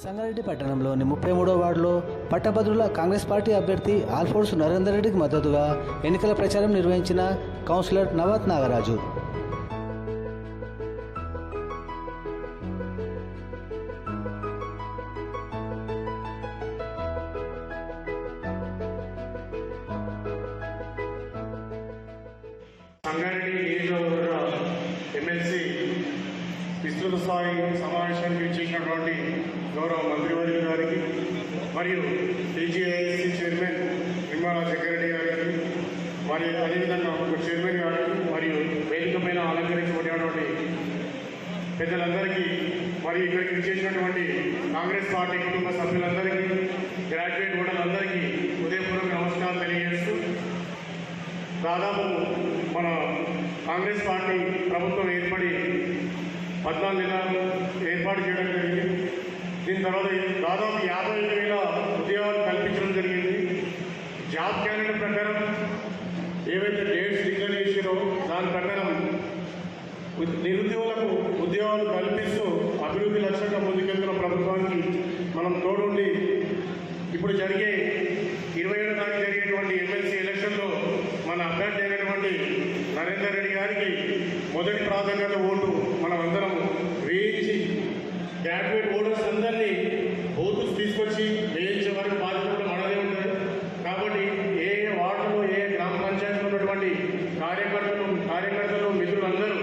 సంగారెడ్డి పట్టణంలోని ముప్పై మూడో వార్డులో పట్టభద్రుల కాంగ్రెస్ పార్టీ అభ్యర్థి ఆల్ఫోర్స్ నరేందర్ రెడ్డికి మద్దతుగా ఎన్నికల ప్రచారం నిర్వహించిన కౌన్సిలర్ నవత్ నాగరాజు. సంగారెడ్డి విస్తృత స్థాయి సమావేశానికి ఇచ్చేసినటువంటి గౌరవ మంత్రివర్యుల గారికి మరియు టీజీఐఎస్సీ చైర్మన్ నిమ్మాల సెక్రటరీ గారికి మరియు అదేవిధంగా ఒక చైర్మన్ గారికి మరియు వేదిక పైన అలంకరించబడినటువంటి పెద్దలందరికీ మరియు ఇక్కడికి ఇచ్చేసినటువంటి కాంగ్రెస్ పార్టీ కుటుంబ సభ్యులందరికీ గ్రాడ్యుయేట్ ఓటర్లందరికీ ఉదయపూర్వక నమస్కారాలు తెలియజేస్తూ దాదాపు మన కాంగ్రెస్ పార్టీ ప్రభుత్వం ఏర్పడి పద్నాలుగు ఏర్పాటు చేయడం జరిగింది. దీని తర్వాత దాదాపు యాభై ఐదు వేల ఉద్యోగాలు కల్పించడం జరిగింది. జాబ్ క్యాలెండర్ ప్రకారం ఏవైతే డేట్స్ డిక్లేర్ చేసారో దాని ప్రకారం నిరుద్యోగులకు ఉద్యోగాలు కల్పిస్తూ అభివృద్ధి లక్ష్యంగా ముందుకెళ్తున్న ప్రభుత్వానికి మనం తోడుండి ఇప్పుడు జరిగే ఇరవై ఏడు తారీఖు జరిగేటువంటి ఎమ్మెల్సీ ఎలక్షన్లో మన అభ్యర్థి అయినటువంటి నరేందర్ రెడ్డి గారికి మొదటి ప్రాధాన్యత ఓటు మనమందరం ఉన్నటువంటి కార్యకర్తలు కార్యకర్తలు మిత్రులందరూ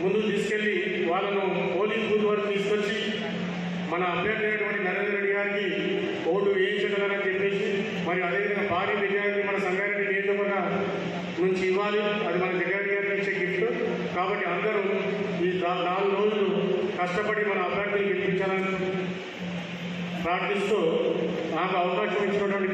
ముందు తీసుకెళ్ళి వాళ్ళను పోలింగ్ బూత్ వరకు తీసుకొచ్చి మన అభ్యర్థి అయినటువంటి నరేంద్ర రెడ్డి గారికి ఓటు వేయించగలరని చెప్పేసి మరి అదేవిధంగా భారీ విజయాన్ని మన సంగారెడ్డి నియోజకవర్గ నుంచి ఇవ్వాలి. అది మన జగన్ గారికి ఇచ్చే గిఫ్ట్. కాబట్టి అందరూ ఈ నాలుగు రోజులు కష్టపడి మన అభ్యర్థిని గెలిపించాలని ప్రార్థిస్తూ నాకు అవకాశం ఇచ్చినటువంటి